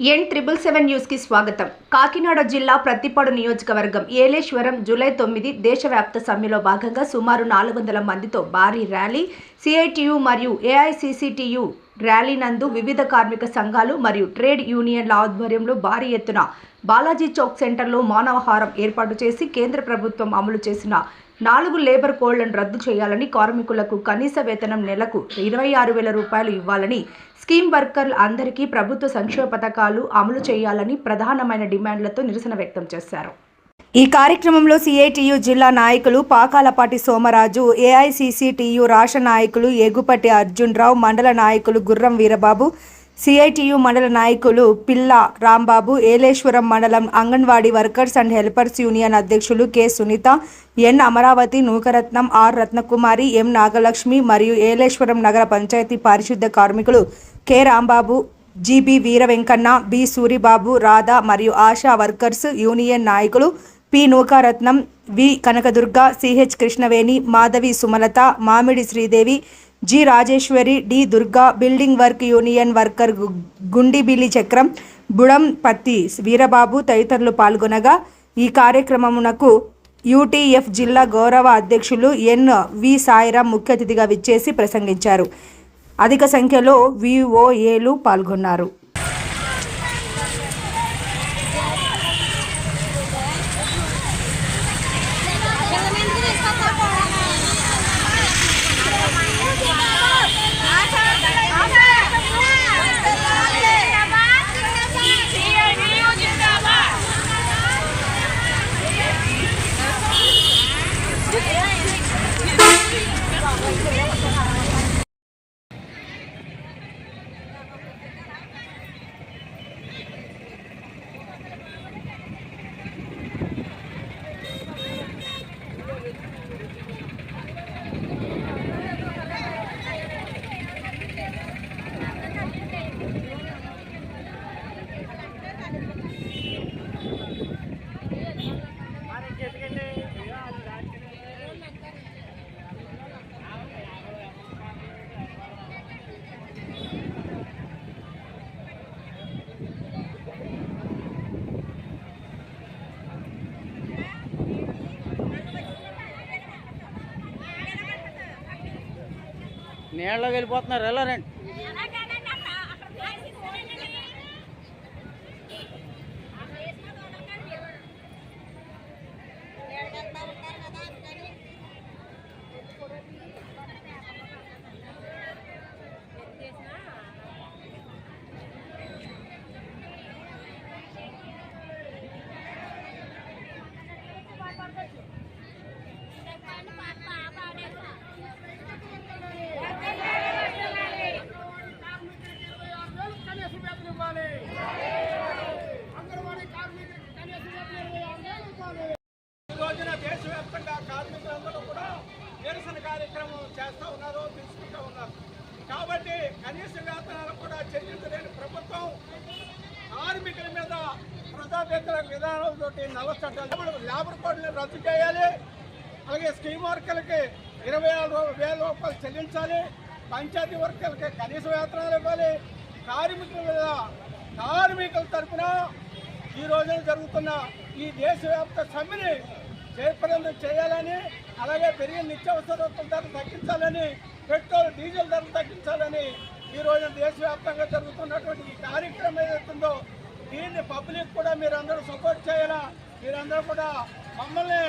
ఎన్ triple seven న్యూస్కి స్వాగతం. కాకినాడ జిల్లా ప్రత్తిపాడు నియోజకవర్గం ఏలేశ్వరం జూలై తొమ్మిది దేశవ్యాప్త సమ్మెలో భాగంగా సుమారు నాలుగు వందల మందితో భారీ ర్యాలీ సిఐటియు మరియు ఏఐసిసిటియు ర్యాలీ నందు వివిధ కార్మిక సంఘాలు మరియు ట్రేడ్ యూనియన్ల ఆధ్వర్యంలో భారీ ఎత్తున బాలాజీ చౌక్ సెంటర్లో మానవహారం ఏర్పాటు చేసి కేంద్ర ప్రభుత్వం అమలు చేసిన నాలుగు లేబర్ కోడ్లను రద్దు చేయాలని కార్మికులకు కనీస వేతనం నెలకు ఇరవై ఆరు వేల రూపాయలు ఇవ్వాలని స్కీమ్ వర్కర్లు అందరికీ ప్రభుత్వ సంక్షేమ పథకాలు అమలు చేయాలని ప్రధానమైన డిమాండ్లతో నిరసన వ్యక్తం చేశారు. ఈ కార్యక్రమంలో సిఐటియు జిల్లా నాయకులు పాకాలపాటి సోమరాజు ఏఐసిసిటియు రాష్ట్ర నాయకులు ఎగుపటి అర్జున్ రావు మండల నాయకులు గుర్రం వీరబాబు సిఐటియు మండల నాయకులు పిల్ల రాంబాబు ఏలేశ్వరం మండలం anganwadi workers and helpers union అధ్యక్షులు K Sunitha N Amaravati Nookaratnam R Ratnakumari M Nagalakshmi మరియు ఏలేశ్వరం నగర పంచాయతీ పారిశుద్ధ కార్మికులు K Rambabu GB Veera Venkanna B Suribabu Radha మరియు ఆశా వర్కర్స్ యూనియన్ నాయకులు P Nookaratnam V Kanakadurga CH Krishnaveni Madhavi Sumalatha Mamidi Sridevi G Rajeswari D Durga building work union worker Gundibili Chakram Budam Patti Veerababu తదితరులు పాల్గొనగా ఈ కార్యక్రమమునకు UTF జిల్లా గౌరవ అధ్యక్షులు ఎన్ వి సాయిరాం ముఖ్య అతిథిగా విచ్చేసి ప్రసంగించారు. అధిక సంఖ్యలో విఓఏలు పాల్గొన్నారు. నీళ్ళకి వెళ్ళిపోతున్నారు వెళ్ళారండి ఈ రోజున దేశవ్యాప్తంగా కార్మికులందరూ కూడా నిరసన కార్యక్రమం చేస్తూ ఉన్నారు తీసుకుంటూ ఉన్నారు కాబట్టి కనీస వేతనాలు కూడా చెల్లించలేని ప్రభుత్వం కార్మికుల మీద వృధావేతన విధానంతో నల్ల చట్టాలు లేబర్ కోడ్ని రద్దు చేయాలి. అలాగే స్కీమ్ వర్కర్లకి ఇరవై ఆరు వేల రూపాయలు చెల్లించాలి. పంచాయతీ వర్కర్లకి కనీస వేతనాలు ఇవ్వాలి. కార్మికుల మీద కార్మికుల తరఫున ఈ రోజున జరుగుతున్న ఈ దేశవ్యాప్త సమ్మెని జయప్రదం చేయాలని అలాగే పెరిగిన నిత్యావసర ధర తగ్గించాలని పెట్రోల్ డీజిల్ ధర తగ్గించాలని ఈ రోజున దేశవ్యాప్తంగా జరుగుతున్నటువంటి ఈ కార్యక్రమం ఏదైతుందో దీన్ని పబ్లిక్ కూడా మీరందరూ సపోర్ట్ చేయాలా? మీరందరూ కూడా మమ్మల్ని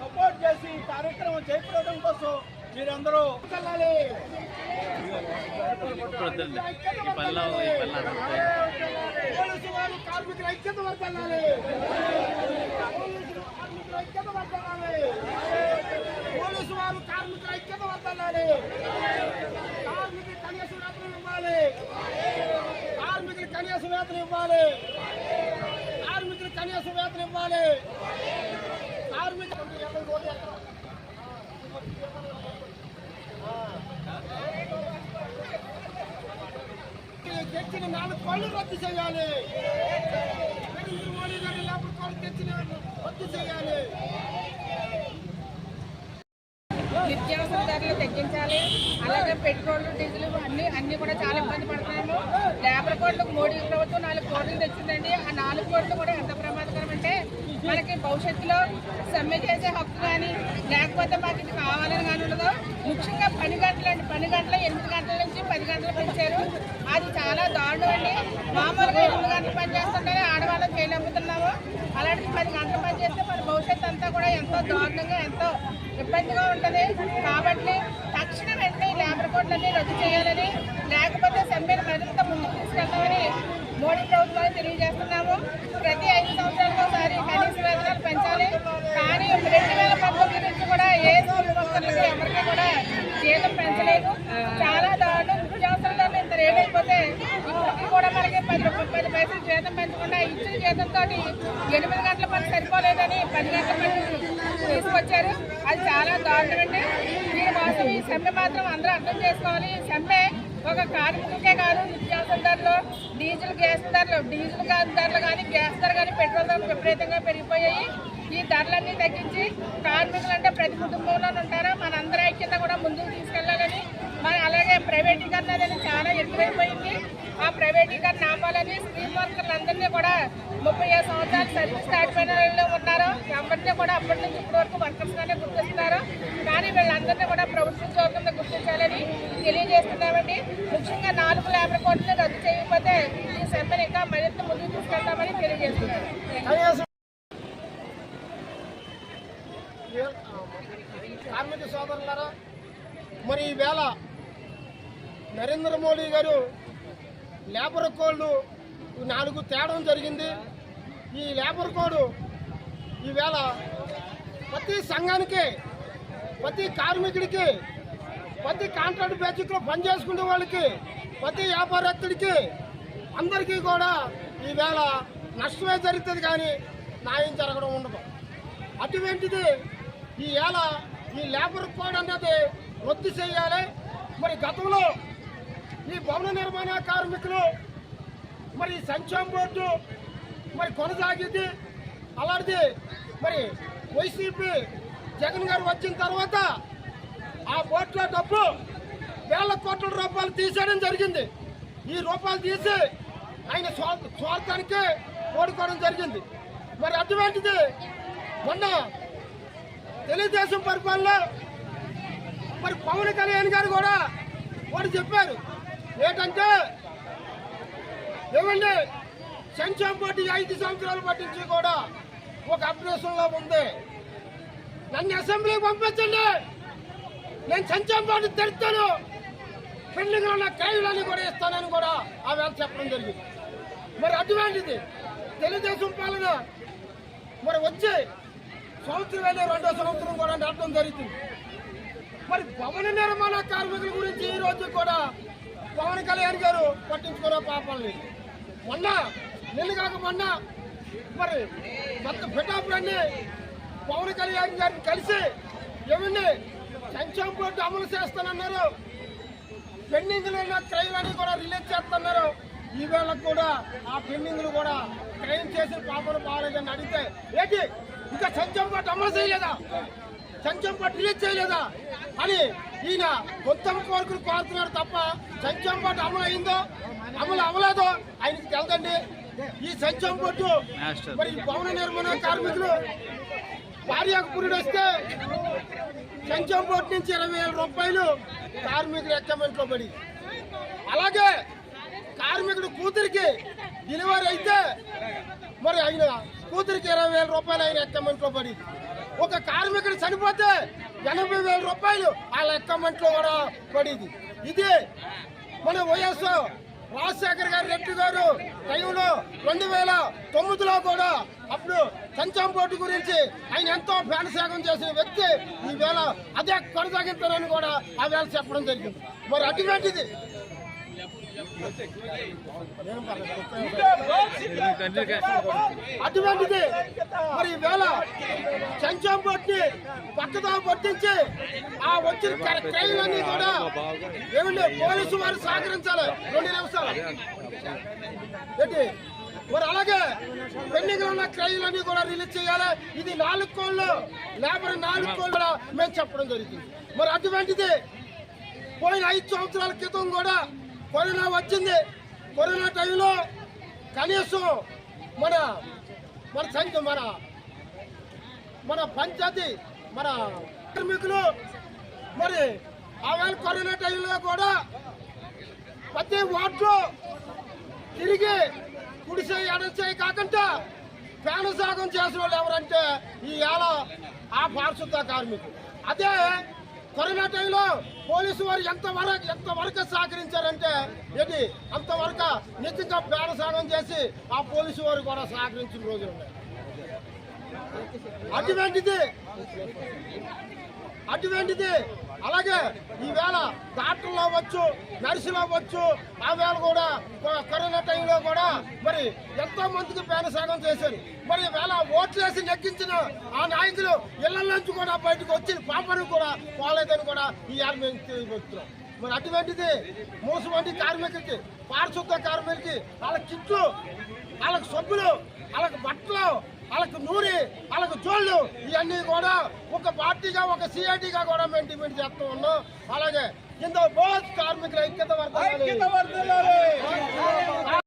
సపోర్ట్ చేసి ఈ కార్యక్రమం జయప్రదం కోసం మీరందరూ వెళ్ళాలి పోలీసు వారు కార్మికుల ఐక్యత వర్గాలి పోలీసు వారు కార్మికుల ఐక్యత వర్గాలి కార్మికులు కనీస వేతనం ఇవ్వాలి. కార్మికులు కనీస వేతనం ఇవ్వాలి. కనీస వేతనం ఇవ్వాలి. కార్మికులు తెచ్చిన నాలుగు పళ్ళు రద్దు చేయాలి. మోడీ గారు లేబర్ కోడ్ తెచ్చిన రద్దు చేయాలి. నిత్యావసర ధరలు తగ్గించాలి. పెట్రోల్ డీజిల్ అన్ని అన్ని కూడా చాలా ఇబ్బంది పడుతున్నాము. లేబర్ కోడ్లకు మోడీ ప్రభుత్వం నాలుగు కోట్లు తెచ్చిందండి. ఆ నాలుగు కోట్లు కూడా ఎంత ప్రమాదకరం అంటే మనకి భవిష్యత్తులో సమ్మె చేసే హక్కు కానీ లేకపోతే మాకు ఇది కావాలని కానీ ఉండదు. ముఖ్యంగా పని గంటలు అండి పని గంటలు ఎనిమిది గంటల నుంచి పది గంటలు పెంచారు అది చాలా దారుణం అండి. మామూలుగా ఎనిమిది గంటలు పని ఆడవాళ్ళకి ఆడవాళ్ళం చేయలేకపోతున్నాము అలాంటి పది గంటలు పని చేస్తే మన భవిష్యత్తు అంతా కూడా ఎంతో దారుణంగా ఎంతో ఇబ్బందిగా ఉంటుంది. కాబట్టి తక్షణ వెంటనే ఈ లేబర్ కోడ్లన్నీ రద్దు చేయాలని లేకపోతే సమ్మెను మరింత ముందుకు తీసుకెళ్తామని మోడీ ప్రభుత్వాన్ని తెలియజేస్తున్నాము. ప్రతి ఐదు సంవత్సరాలకు ఒకసారి కనీస వేతనాలు పెంచాలి. కానీ రెండు వేల పంతొమ్మిది నుంచి కూడా ఏ స్కూల్ వర్కర్లకి ఎవరికి కూడా జీతం పెంచలేదు. చాలా దారుణం. నిత్యావసర ఇంత రేట్ అయిపోతే కూడా మనకి పది రూపాయలు పది పైసలు జీతం పెంచకుండా ఇచ్చిన జీతంతో ఎనిమిది గంటల పని సరిపోలేదని పది గంటల పని తీసుకొచ్చారు. అది చాలా దారుణమండి అండి. దీనికోసం ఈ సమ్మె మాత్రం అందరూ అర్థం చేసుకోవాలి. ఈ సమ్మె ఒక కార్మికులకే కాదు నిత్యావసర ధరలు డీజిల్ గ్యాస్ ధరలు డీజిల్ ధరలు కానీ గ్యాస్ ధర కానీ పెట్రోల్ ధరలు విపరీతంగా పెరిగిపోయాయి. ఈ ధరలన్నీ తగ్గించి కార్మికులు అంటే ప్రతి కుటుంబంలో మన మనందరి ఐక్యత కూడా ముందుకు తీసుకెళ్ళాలని. మరి అలాగే ప్రైవేటీకరణ అనేది చాలా ఎక్కువైపోయింది. ఆ ప్రైవేటీకరణ ఆపాలని స్ట్రీమ్ వర్కర్లందరినీ కూడా ముప్పై ఐదు సంవత్సరాలు సర్వీస్ స్టార్ట్ ఉన్నారు. ఎవరిని కూడా అప్పటి నుంచి ఇప్పటి వరకు వర్కర్స్గానే గుర్తిస్తున్నారు. కానీ వీళ్ళందరినీ కూడా ప్రభుత్వ ఉద్యోగంలో గుర్తించాలని తెలియజేస్తున్నామండి. ముఖ్యంగా నాలుగు లేబర్ కోడ్లు రద్దు చేయకపోతే ఈ సమ్మెను ఇంకా మరింత ముందుకు తీసుకెళ్తామని తెలియజేస్తున్నారు. కార్మిక సోదరులారా మరి ఈవేళ నరేంద్ర మోడీ గారు లేబర్ కోడ్లు నాలుగు తేడం జరిగింది. ఈ లేబర్ కోడ్ ఈవేళ ప్రతి సంఘానికి ప్రతి కార్మికుడికి ప్రతి కాంట్రాక్ట్ బేసిక్లో పనిచేసుకునే వాళ్ళకి ప్రతి వ్యాపారస్తుడికి అందరికీ కూడా ఈవేళ నష్టమే జరుగుతుంది కానీ న్యాయం జరగడం ఉండదు. అటువంటిది ఈ ఈ లేబర్ కోడ్ అన్నది రద్దు చేయాలి. మరి గతంలో ఈ భవన నిర్మాణ కార్మికులు మరి సంక్షేమ బోర్డు మరి కొనసాగింది. అలాంటిది మరి వైసీపీ జగన్ గారు వచ్చిన తర్వాత ఆ బోట్లో డబ్బు వేల కోట్ల రూపాయలు తీసేయడం జరిగింది. ఈ రూపాయలు తీసి ఆయన స్వార్థానికి ఓడుకోవడం జరిగింది. మరి అటువంటిది మొన్న తెలుగుదేశం పరిపాలన మరి పవన్ కళ్యాణ్ గారు కూడా వాడు చెప్పారు. ఏంటంటే ఏమండి సంక్షేమ పార్టీ ఐదు సంవత్సరాలు పట్టించి కూడా ఒక అప్డేషన్లో ఉంది. నన్ను అసెంబ్లీకి పంపించండి. నేను సంక్షేమ పార్టీ తెరుస్తాను. పెళ్ళిగా ఉన్న ఖైదులన్నీ కూడా ఇస్తానని కూడా ఆ వేళ చెప్పడం జరిగింది. మరి అటువంటిది తెలుగుదేశం పాలన మరి వచ్చే సంవత్సరం వెళ్ళి రెండో సంవత్సరం కూడా నడపడం జరుగుతుంది. మరి భవన నిర్మాణ కార్మికుల గురించి ఈ రోజు కూడా పవన్ కళ్యాణ్ గారు పట్టించుకునే పాపం మొన్న నిన్ను కాక మొన్న మరి మొత్తం పిఠాపురాన్ని పవన్ కళ్యాణ్ గారిని కలిసి ఏమండి సంక్షేమ బోర్డు అమలు చేస్తానన్నారు. పెండింగ్లు ఉన్న క్రైమ్లని కూడా రిలీజ్ చేస్తున్నారు. ఈవేళ కూడా ఆ పెండింగ్లు కూడా క్రైమ్ చేసిన పాపలు బాగాలేదని అడిగితే ఏంటి? ఇంకా సంక్షేమ బోర్డు అమలు చేయలేదా? సంక్షేమ రిలీజ్ చేయలేదా? అని ఈయన కొత్త కోరికలు కోరుతున్నారు తప్ప సంక్షేమ బోర్డు అమలు అయిందో అమలు అవ్వలేదో ఆయనకి తెలదండి. ఈ సంక్షేమ బోర్డు మరి భవన నిర్మాణ కార్మికులు భార్యకు పురుడు వస్తే సంక్షేమ బోర్డు నుంచి ఇరవై వేల రూపాయలు కార్మికుల అకౌంట్లో పడి. అలాగే కార్మికుడు కూతురికి డెలివరీ అయితే మరి ఆయన కూతురికి ఇరవై వేల రూపాయలు ఆయన అకౌంట్లో పడి. ఒక కార్మికుడు చనిపోతే ఎనభై వేల రూపాయలు వాళ్ళ అకౌంట్లో కూడా పడింది. ఇది మన వైఎస్ రాజశేఖర్ గారు రెడ్డి గారు టైంలో రెండు వేల తొమ్మిదిలో కూడా అప్పుడు సంక్షేమ బోర్డు గురించి ఆయన ఎంతో ప్రాణత్యాగం చేసిన వ్యక్తి ఈవేళ అదే కొనసాగిస్తారని కూడా ఆ వేళ చెప్పడం జరిగింది. మరి అటువంటిది అటువంటిది. మరి వేళ సంక్షేమ బోర్డుని పక్కదా పట్టించి ఆ వచ్చిన ట్రైన్లన్నీ కూడా ఏమండి పోలీసు వారు సహకరించాలి. రెండు నిమిషాలు. ఏంటి? మరి అలాగే పెండింగ్ ఉన్న క్రైలన్నీ కూడా రిలీజ్ చేయాలి. ఇది నాలుగు కోళ్ళు లేబర్ నాలుగు కోళ్ళు కూడా మేము చెప్పడం జరిగింది మరి అటువంటిది పోయిన ఐదు సంవత్సరాల క్రితం కూడా కరోనా వచ్చింది. కరోనా టైంలో కనీసం మన మన సంఖ్య మన మన పంచాయతీ మన కార్మికులు మరి ఆవేళ కరోనా టైంలో కూడా ప్రతి వార్డులో తిరిగి కుడిసే ఎడసేయి కాకుండా పేనసాగం చేసిన వాళ్ళు ఎవరంటే ఈ ఏళ ఆ పారిశుద్ధ కార్మికులు. అదే కరోనా టైంలో పోలీసు వారు ఎంతవరకు ఎంతవరకు సహకరించారంటే ఏంటి అంతవరకు నిజంగా పేనసాగం చేసి ఆ పోలీసు వారు కూడా సహకరించిన రోజులు ఉన్నాయి అటువంటిది అటువంటిది అలాగే ఈవేళ డాక్టర్లు అవ్వచ్చు నర్సులు అవ్వచ్చు ఆ వేళ కూడా కరోనా టైంలో కూడా మరి ఎంతో మందికి పేనసాగం చేశారు. మరి వేళ ఓట్లు వేసి నెగ్గించిన ఆ నాయకులు ఇళ్ళ నుంచి కూడా బయటకు వచ్చి పాపను కూడా పోలేదని కూడా ఈ ఏళ్ళ మేము మరి అటువంటిది మోసమంటి కార్మికులకి పారిశుద్ధ కార్మికులకి. వాళ్ళ కిట్లు వాళ్ళకి సబ్బులు వాళ్ళకి బట్టలు వాళ్ళకి నూరి వాళ్ళకి జోళ్ళు ఇవన్నీ కూడా ఒక పార్టీగా ఒక సిఐటిగా కూడా మేము డిమాండ్ చేస్తూ ఉన్నాం అలాగే కింద బోత్ కార్మికుల ఐక్యత వర్గాలు.